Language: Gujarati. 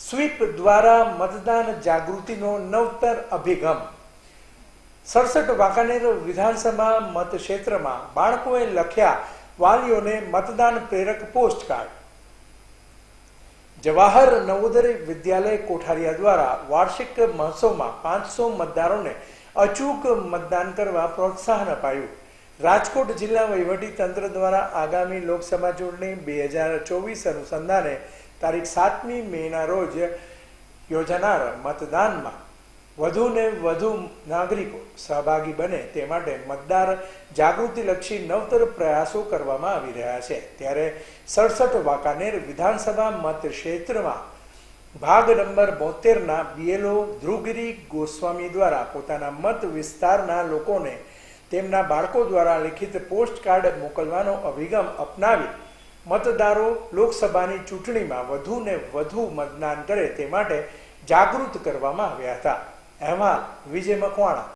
સ્વીપ દ્વારા મતદાન જાગૃતિનો નવતર અભિગમ. સડસઠ વાંકાનેર વિધાનસભા મતક્ષેત્રમાં બાળકોએ લખ્યા વાલીઓને મતદાન પ્રેરક પોસ્ટકાર્ડ. જવાહર નવોદય વિદ્યાલય કોઠારિયા દ્વારા વાર્ષિક મહોત્સવમાં પાંચસો મતદારોને અચૂક મતદાન કરવા પ્રોત્સાહન અપાયું. રાજકોટ જિલ્લા વહીવટી તંત્ર દ્વારા આગામી લોકસભા ચૂંટણી બે હજાર ચોવીસ અનુસંધાને તારીખ સાતમી મેના રોજ યોજાનાર મતદાનમાં વધુને વધુ નાગરિકો સહભાગી બને તે માટે મતદાર જાગૃતિલક્ષી નવતર પ્રયાસો કરવામાં આવી રહ્યા છે. ત્યારે સડસઠ વાંકાનેર વિધાનસભા મત ક્ષેત્રમાં ભાગ નંબર બોતેરના બીએલઓ ધ્રુવગીરી ગોસ્વામી દ્વારા પોતાના મત વિસ્તારના લોકોને તેમના બાળકો દ્વારા લિખિત પોસ્ટ કાર્ડ મોકલવાનો અભિગમ અપનાવી મતદારો લોકસભાની ચૂંટણીમાં વધુને વધુ મતદાન કરે તે માટે જાગૃત કરવામાં આવ્યા હતા. અહેવાલ વિજય મકવાણા.